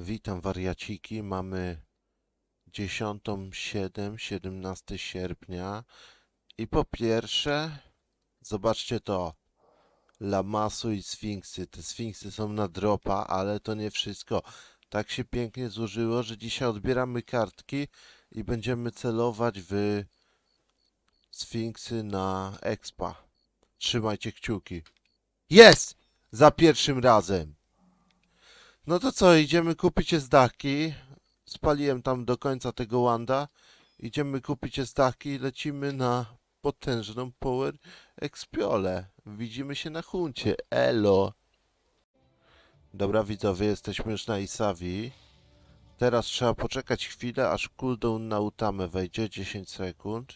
Witam wariaciki. Mamy 10.07, 17 sierpnia. I po pierwsze, zobaczcie to. Lamasu i Sfinksy. Te Sfinksy są na dropa, ale to nie wszystko. Tak się pięknie złożyło, że dzisiaj odbieramy kartki i będziemy celować w Sfinksy na Expa. Trzymajcie kciuki. Jest! Za pierwszym razem. No to co, idziemy kupić dachki. Spaliłem tam do końca tego Wanda. Idziemy kupić dachki i lecimy na potężną Power Expiole. Widzimy się na huncie. Elo! Dobra widzowie, jesteśmy już na Isawi. Teraz trzeba poczekać chwilę, aż cooldown na utamę wejdzie 10 sekund.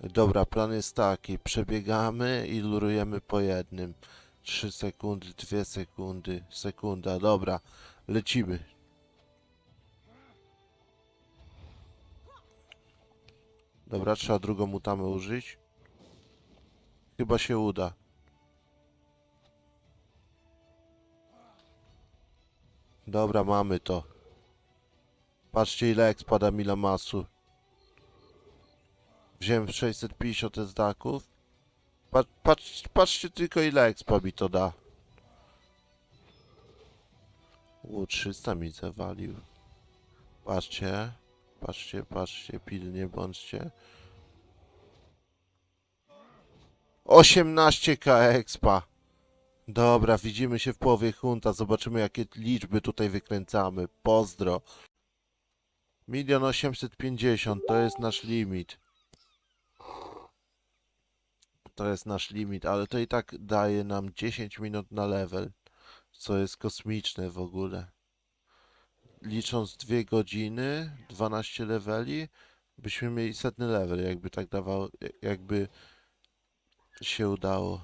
Dobra, plan jest taki. Przebiegamy i lurujemy po jednym. 3 sekundy, 2 sekundy, sekunda, dobra, lecimy. Dobra, trzeba drugą mutamę użyć. Chyba się uda. Dobra, mamy to. Patrzcie ile ekspada mila masu. Wziąłem 650 zdaków. Patrz, patrz, patrzcie tylko ile expa mi to da. U, 300 mi zawalił. Patrzcie, patrzcie, patrzcie, pilnie bądźcie. 18k expa. Dobra, widzimy się w połowie hunta, zobaczymy jakie liczby tutaj wykręcamy. Pozdro. Milion osiemset pięćdziesiąt, to jest nasz limit. To jest nasz limit, ale to i tak daje nam 10 minut na level, co jest kosmiczne w ogóle. Licząc 2 godziny, 12 leveli, byśmy mieli setny level, jakby tak dawało, jakby się udało.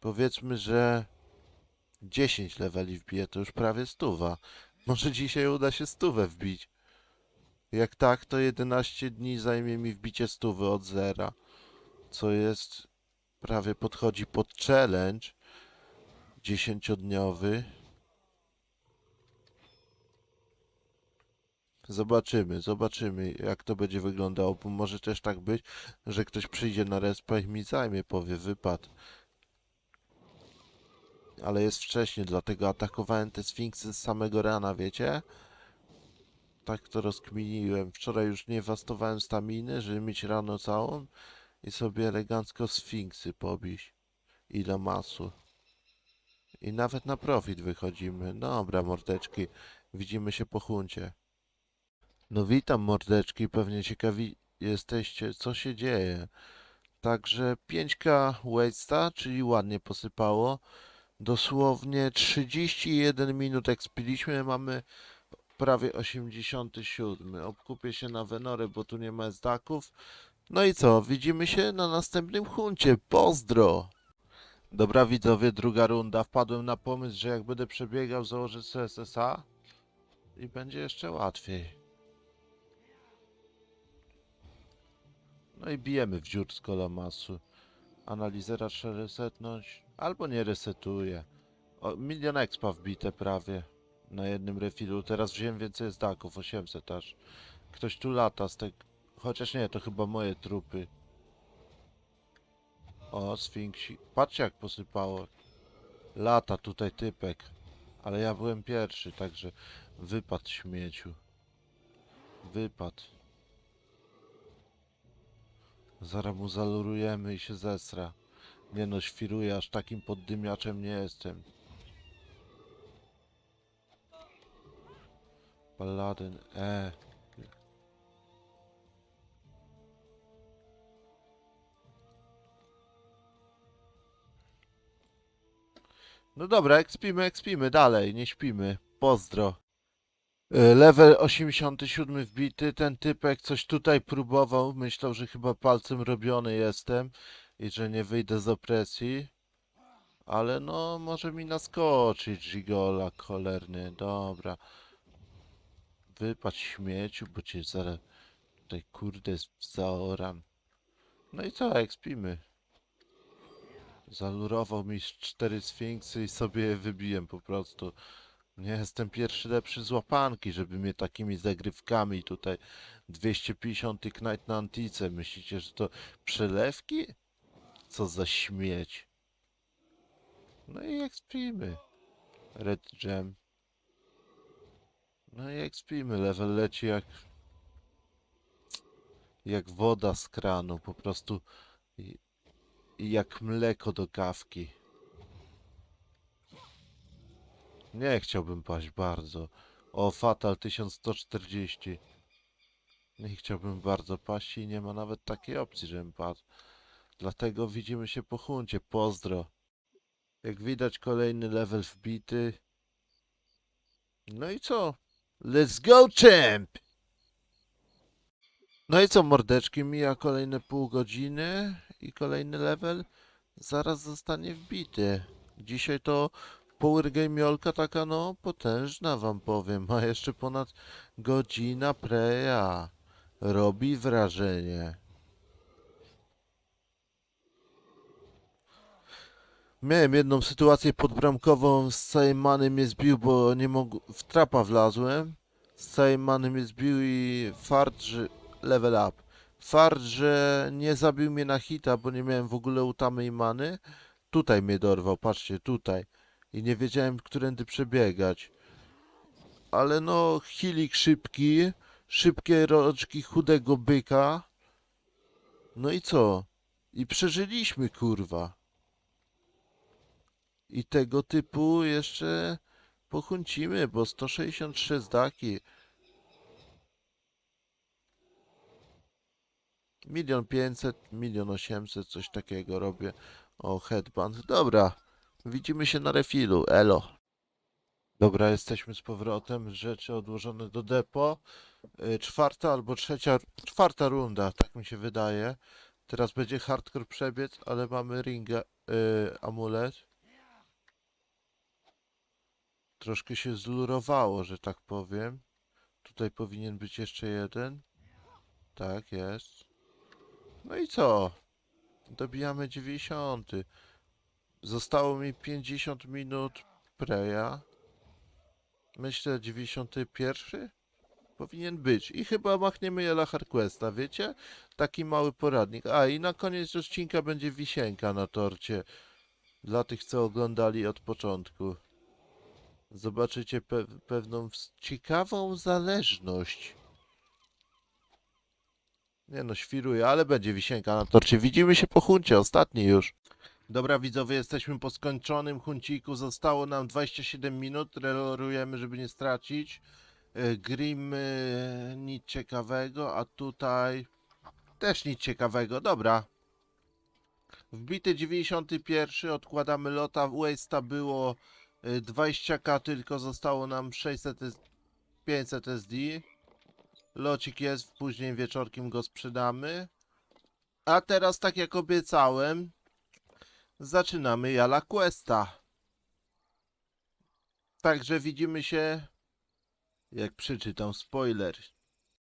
Powiedzmy, że 10 leveli wbije, to już prawie stuwa. Może dzisiaj uda się stówę wbić. Jak tak, to 11 dni zajmie mi wbicie stówy od zera, co jest prawie podchodzi pod challenge 10-dniowy. Zobaczymy, zobaczymy jak to będzie wyglądało, bo może też tak być, że ktoś przyjdzie na respa i mi zajmie, powie wypad. Ale jest wcześnie, dlatego atakowałem te sfinksy z samego rana, wiecie? Tak to rozkminiłem. Wczoraj już nie wastowałem staminy, żeby mieć rano całą i sobie elegancko sfinksy pobić. I lamasu. I nawet na profit wychodzimy. Dobra, mordeczki. Widzimy się po huncie. No witam, mordeczki. Pewnie ciekawi jesteście, co się dzieje. Także 5k waste'a, czyli ładnie posypało. Dosłownie 31 minut ekspiliśmy. Mamy prawie 87. Obkupię się na Wenorę, bo tu nie ma zdaków. No i co? Widzimy się na następnym huncie. Pozdro! Dobra widzowie, druga runda. Wpadłem na pomysł, że jak będę przebiegał, założę sobie SSA i będzie jeszcze łatwiej. No i bijemy w dziur z kolamasu. Analizera trzeba resetnąć, albo nie resetuje. O, milion expa wbite prawie na jednym refilu. Teraz wziąłem więcej zdaków, 800 aż. Ktoś tu lata z tego... Chociaż nie, to chyba moje trupy. O, sfinksi. Patrzcie jak posypało. Lata tutaj typek. Ale ja byłem pierwszy, także wypad śmieciu. Wypad. Zaraz mu zalurujemy i się zesra. Nie no, świruję, aż takim poddymiaczem nie jestem. Paladyn, e. No dobra, ekspimy, ekspimy, dalej, nie śpimy. Pozdro. E, Level 87 wbity, ten typek coś tutaj próbował, myślał, że chyba palcem robiony jestem i że nie wyjdę z opresji. Ale no, może mi naskoczyć Gigola cholerny, dobra. Wypadź śmieciu, bo cię zaraz tutaj kurde zaoram. No i co, ekspimy. Zalurował mi cztery sfinksy i sobie je wybiłem po prostu. Nie jestem pierwszy lepszy z łapanki, żeby mnie takimi zagrywkami tutaj 250 Knight na Antice. Myślicie, że to przelewki? Co za śmieć. No i ekspimy. Red Gem. No i ekspimy. Level leci jak jak woda z kranu. Po prostu jak mleko do kawki. Nie chciałbym paść bardzo. O, Fatal 1140. Nie chciałbym bardzo paść i nie ma nawet takiej opcji, żebym padł. Dlatego widzimy się po huncie. Pozdro. Jak widać kolejny level wbity. No i co? Let's go champ! No i co mordeczki, mija kolejne pół godziny i kolejny level zaraz zostanie wbity. Dzisiaj to Power Gameolka taka no potężna wam powiem, ma jeszcze ponad godzina preja. Robi wrażenie. Miałem jedną sytuację podbramkową, z całej many mnie zbił, bo nie mógł, w trapa wlazłem. Z całej many mnie zbił i fart, że level up. Fart, że nie zabił mnie na hita, bo nie miałem w ogóle utamy i many. Tutaj mnie dorwał, patrzcie, tutaj. I nie wiedziałem, którędy przebiegać. Ale no, hilik szybki, szybkie roczki chudego byka. No i co? I przeżyliśmy, kurwa. I tego typu jeszcze pochuncimy, bo 163 zdaki. Milion pięćset, milion osiemset, coś takiego robię. O, headband. Dobra, widzimy się na refilu. Elo. Dobra, jesteśmy z powrotem. Rzeczy odłożone do depo. Y, Czwarta albo trzecia, czwarta runda, tak mi się wydaje. Teraz będzie hardcore przebiec, ale mamy ringa, y, amulet. Troszkę się zlurowało, że tak powiem. Tutaj powinien być jeszcze jeden. Tak, jest. No i co? Dobijamy 90. Zostało mi 50 minut preja. Myślę 91 powinien być. I chyba machniemy Jela Harquesta, wiecie? Taki mały poradnik. A i na koniec odcinka będzie wisienka na torcie. Dla tych, co oglądali od początku. Zobaczycie pe pewną ciekawą zależność. Nie no, świruję, ale będzie wisienka na torcie. Widzimy się po huncie, ostatni już. Dobra widzowie, jesteśmy po skończonym hunciku. Zostało nam 27 minut. Relorujemy, żeby nie stracić. E, Grim, e, nic ciekawego, a tutaj też nic ciekawego. Dobra. Wbity 91, odkładamy lota. Waste'a było 20k, tylko zostało nam 600 S- 500 SD. Locik jest, później wieczorkiem go sprzedamy. A teraz, tak jak obiecałem, zaczynamy Jala Questa. Także widzimy się, jak przeczytam spoiler.